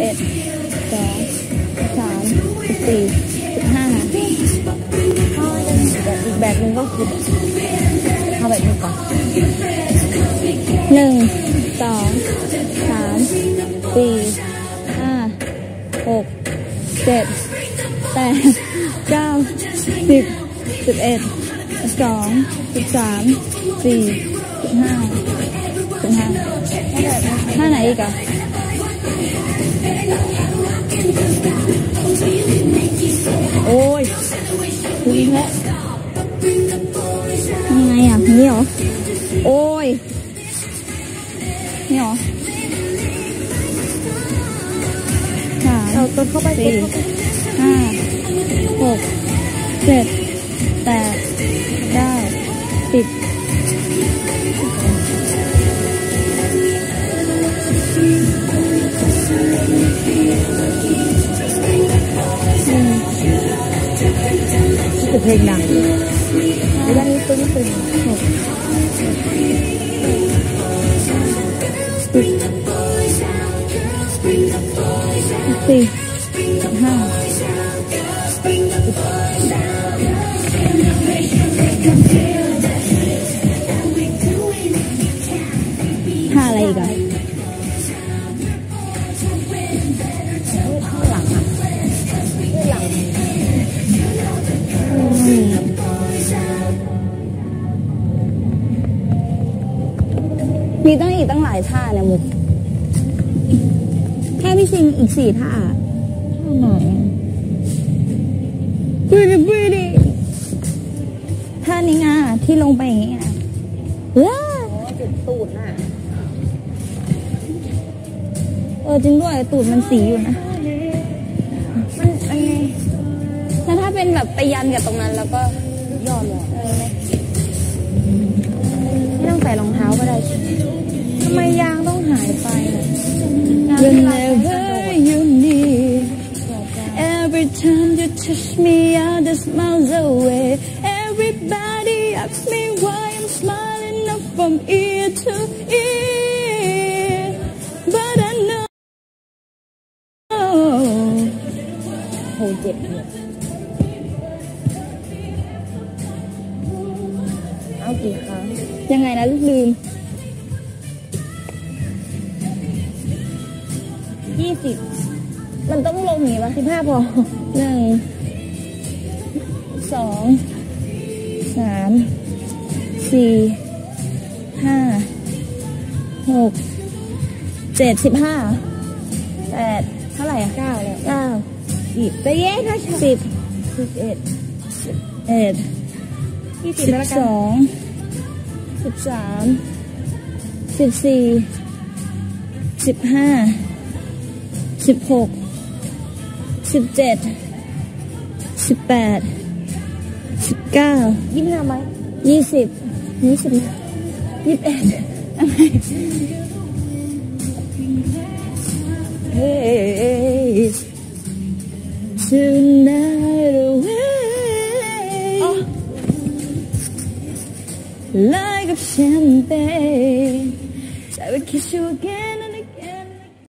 เอ็ดสองสามสิบสี่สิบห้าอีกแบบหนึ่งก็คือเอาแบบนี้ก่อนหนึ่งสองสามสี่ห้าหกเจ็ดแปดเก้าสิบสิบเอ็ดสองสิบสามสี่สิบห้าสิบห้าท่าไหนอีกอะ ยแล้วยังไงอะนี่เหรอ โอ้ย นี่เหรอสามเอาต้นเข้าไปสี่ห้าหกเจ็ดแปดเก้าสิบอืมคือเพลง ดังไม่ได้ตึ้งตึ มีตั้งอีกตั้งหลายท่าเนี่ยมุกแค่พี่ชิงอีกสี่ท่าข้างไหนบรีดีบรีดีท่านี้ไงที่ลงไปอย่างงี้ไงว้าอ๋อจุดตูดน่ะเออจริงด้วยตูดมันสีอยู่นะ มันไอ้แล้วถ้าเป็นแบบไปยันกับตรงนั้นแล้วก็ ทำไมยางต้องหายไปล่ะยาง Whenever you need Every time you touch me I just miles away Everybody asks me why I'm smiling up from ear to ear But I know โหเจ็บเนี่ยเอากี่ครั้งยังไงนะลูกลืม ยี่สิบมันต้องลงอย่างนี้ป่ะสิบห้าพอหนึ่งสองสามสี่ห้าหกเจ็ดสิบห้าแปดเท่าไหร่อะเก้าแล้วเก้าสิบแต่แย่ถ้าสิบสิบเอ็ดเอ็ดยี่สิบสิบแล้วกัสนองสิบสามสิบสี่สิบห้า สิบหกสิบเจ็ดสิบแปดสิบเก้ายี่สิบห้าไหมยี่สิบยี่สิบยี่สิบเอ็ดอะไร Hey tonight away like a champagne I will kiss you again